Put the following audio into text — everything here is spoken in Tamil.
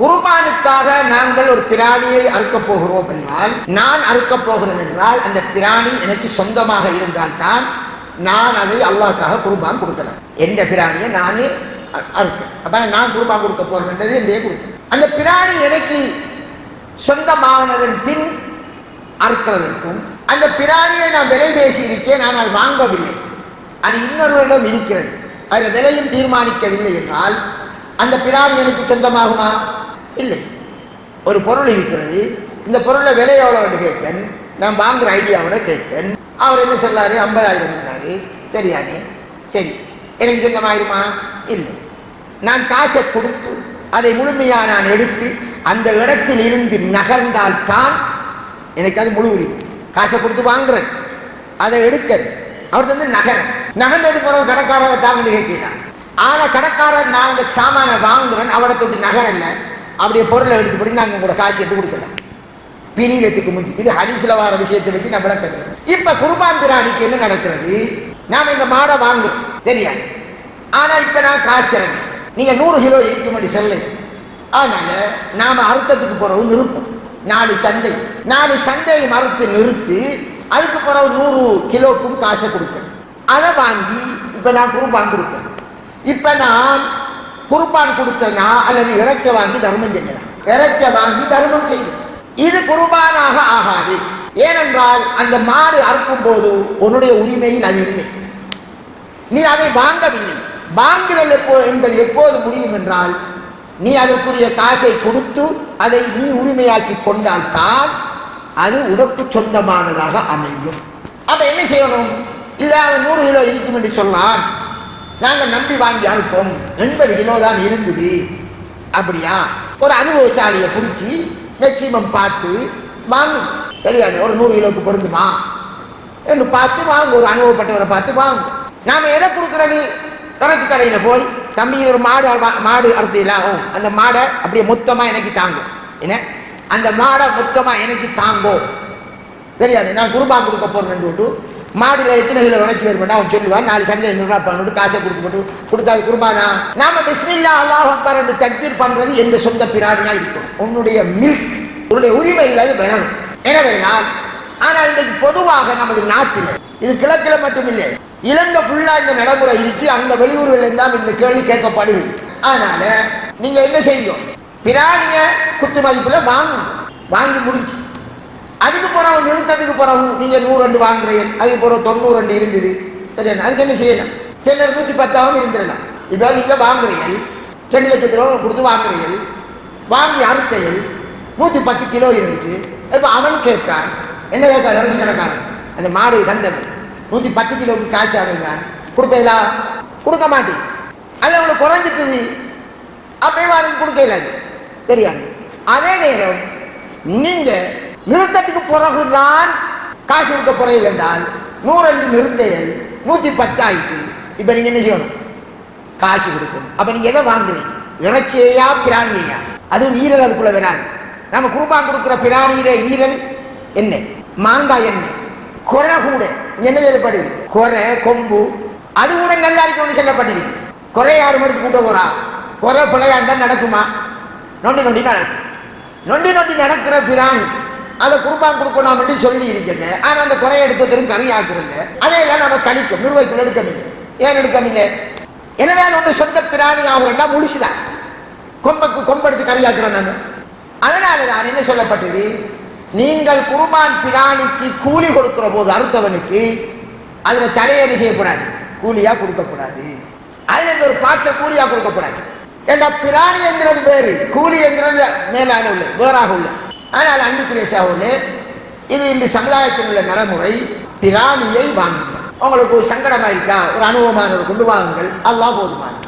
குர்பானுக்காக நாங்கள் ஒரு பிராணியை அறுக்கப் போகிறோம் என்றால் நான் அறுக்கப் போகிறேன் என்றால் அந்த பிராணி எனக்கு சொந்தமாக இருந்தால்தான் நான் அதை அல்லாவுக்காக குர்பான் கொடுக்கலாம். எந்த பிராணியை நானே அறுக்கேன். அப்ப நான் குர்பான் கொடுக்க போகிறேன்றது என்றே கொடுக்கும் அந்த பிராணி எனக்கு சொந்தமானதன் பின் அறுக்கிறதற்கும் அந்த பிராணியை நான் விலை பேசி இருக்கேன் ஆனால் வாங்கவில்லை. அது இன்னொருவரிடம் இருக்கிறது. அதில் விலையும் தீர்மானிக்கவில்லை என்றால் அந்த பிராணி எனக்கு சொந்தமாகுமா? இல்லை. ஒரு பொருள் இருக்கிறது. இந்த பொருளை விலை எவ்வளோன்னு கேட்கன். நான் வாங்குற ஐடியாவோட கேட்கன். அவர் என்ன சொல்லாரு? ஐம்பதாயிரம் இருந்தார் சரியானே சரி. எனக்கு சொந்தமாயிருமா இல்லை. நான் காசை கொடுத்து அதை முழுமையாக நான் எடுத்து அந்த இடத்தில் இருந்து நகர்ந்தால் தான் எனக்கு அது முழு உரிமை. காசை கொடுத்து வாங்குறேன். அதை எடுக்கன். அவர் வந்து நகரன். நகர்ந்தது பிறகு கடைக்காரரை தாங்க கேட்கிறான் ஆனால் கடைக்காரர் நான் அந்த சாமானை வாங்குறேன். அவரை தொட்டு நகரல்ல அப்படியே பொருளை எடுத்துப்படி நாங்கள் உங்களோட காசு எடுத்து கொடுக்கலாம் பிரியத்துக்கு முந்தி. இது ஹரிசில வார விஷயத்தை வச்சு நம்ம விளக்கம் இப்ப குருபான் பிராணிக்கு என்ன நடக்கிறது? நாம இந்த மாடை வாங்குறோம். தெரியாது. ஆனா இப்ப நான் காசு இறங்க நீங்க நூறு கிலோ இருக்கும்படி சொல்ல. அதனால நாம அறுத்தத்துக்கு பிறகு நிறுப்போம். நாலு சந்தை. நாலு சந்தையை மறுத்து நிறுத்தி அதுக்கு பிறகு நூறு கிலோக்கும் காசை கொடுக்க அதை வாங்கி இப்ப நான் குருபான் கொடுப்பேன் இப்ப நான் குருபான் கொடுத்தனா அல்லது இறைச்ச வாங்கி தர்மம் செஞ்சனா இறைச்ச வாங்கி தர்மம் செய்து. இது குருபானாக ஆகாது. ஏனென்றால் அந்த மாடு அறுக்கும் போது உன்னுடைய உரிமையில் அது இல்லை. நீ அதை வாங்கவில்லை. வாங்குதல் எப்போ என்பது எப்போது முடியும் என்றால் நீ அதற்குரிய காசை கொடுத்து அதை நீ உரிமையாக்கி கொண்டால் தான் அது உனக்கு சொந்தமானதாக அமையும். அப்ப என்ன செய்யணும்? இல்லை அவன் நூறு கிலோ இருக்கும் என்று சொன்னான் நாங்கள் நம்பி வாங்கி அனுப்போம். எண்பது கிலோ தான் இருந்தது. அப்படியா? ஒரு அனுபவசாலியை பிடிச்சி மேக்சிமம் பார்த்து வாங்க. தெரியாது ஒரு நூறு கிலோவுக்கு பொருந்துமா? என்று பார்த்து வாங்க. ஒரு அனுபவப்பட்டவரை பார்த்து வாங்க. நாம் எதை கொடுக்குறது? கரத்து கடையில் போய் தம்பி ஒரு மாடு மாடு அறுத்தீங்களாகும் அந்த மாடை அப்படியே மொத்தமாக எனக்கு தாங்கும் என்ன? அந்த மாடை மொத்தமாக எனக்கு தாங்கும் தெரியாது நான் குருபா கொடுக்க போறேன்னு மாடியில் எத்தனை கிலோ உரைச்சி வருமாட்டா அவன் சொல்லுவான் நாலு சந்தை ஐநூறுரூவா பண்ணிட்டு காசை கொடுத்து போட்டு கொடுத்தாது குருபானா நாம பிஸ்மில்லா அல்லாஹ் அக்பர் என்று தக்பீர் பண்றது எந்த சொந்த பிராணியாக இருக்கும் உன்னுடைய மில்க் உன்னுடைய உரிமையில் அது வரணும். எனவே நான் ஆனால் இன்றைக்கு பொதுவாக நமது நாட்டில் இது கிழக்கில் மட்டுமில்லை இலங்கை ஃபுல்லா இந்த நடைமுறை இருக்கு அந்த வெளியூர்களில் தான் இந்த கேள்வி கேட்கப்படுகிறது. அதனால நீங்க என்ன செய்யும் பிராணிய குத்து மதிப்புல வாங்கணும் வாங்கி முடிஞ்சு. அதுக்கு பிறகு நிறுத்தத்துக்கு பிறகு நீங்கள் நூறு ரெண்டு வாங்குறீங்க. அதுக்கு பிறகு தொண்ணூறு ரெண்டு இருந்தது. சரியா அதுக்கு என்ன செய்யலாம் சிலர் நூற்றி பத்தாவும் இருந்துடலாம். இப்போ நீங்கள் வாங்குறீர்கள் ரெண்டு லட்சத்து ரூபா கொடுத்து வாங்குறீர்கள் வாங்கி அறுத்தையில் நூற்றி பத்து கிலோ இருந்துச்சு. இப்போ அவன் கேட்கான் என்ன கேட்கான் இறங்கி கிடக்காரன் அந்த மாடு தந்தவன் நூற்றி பத்து கிலோவுக்கு காசு ஆகுங்க கொடுப்பீங்களா கொடுக்க மாட்டேன். அல்ல உங்களுக்கு குறைஞ்சிட்டுது. அப்பயும் அவனுக்கு கொடுக்கல அது. தெரியாது அதே நேரம் நீங்கள் நிறுத்தத்துக்கு பிறகுதான் காசு கொடுக்க போறீர்கள் என்றால் நூறு நிறுத்தையல் நூத்தி பத்து ஆயிட்டு இப்ப நீங்க என்ன செய்யணும்? காசு கொடுக்கணும். அப்ப நீ எதை வாங்குறீங்க? இறைச்சியா பிராணியா அதுவும் ஈரல் அதுக்குள்ள வராது நம்ம குருபான் கொடுக்குற பிராணியில ஈரல் என்ன? மாங்காய் என்ன? குறை கூட. என்ன சொல்லப்படுது குறை கொம்பு அது கூட நல்லா இருக்கணும்னு சொல்லப்பட்டிருக்கு. குறை யாரும் எடுத்து கூட்ட போறா? குறை பிள்ளையாண்டா நடக்குமா? நொண்டி நொண்டி நடக்கும். நொண்டி நொண்டி நடக்கிற பிராணி அதை குருபான் கொடுக்கணும் என்று சொல்லி இருக்குது ஆனால் அந்த குறை எடுப்பதற்கு கரையாக்குறங்க அதையெல்லாம் நம்ம கணிக்கும் நிர்வகிக்கணும் எடுக்கவில்லை ஏன் எடுக்கவில்லை எனவே அது ஒன்று சொந்த பிராணி ஆகுறா முடிச்சுதான் கொம்பக்கு கொம்பெடுத்து கரையாக்குறோம் நம்ம அதனால தான் என்ன சொல்லப்பட்டது? நீங்கள் குருபான் பிராணிக்கு கூலி கொடுக்கிற போது அறுத்தவனுக்கு அதில் தடையை என்ன செய்யக்கூடாது? கூலியாக கொடுக்கக்கூடாது. அதில் இந்த ஒரு பாட்ச கூலியாக கொடுக்கக்கூடாது. ஏன்னா பிராணி என்கிறது வேறு கூலி என்கிறது மேலான உள்ள வேறாக உள்ள. ஆனால் அன்புக்குரிய சகோதரே இது இந்த சமுதாயத்தில் உள்ள நடைமுறை. பிராணியை வாங்குங்கள். உங்களுக்கு ஒரு சங்கடமா இருக்கா? ஒரு அனுபவமானதை கொண்டு வாங்குங்கள். அல்லாஹ் போதுமானது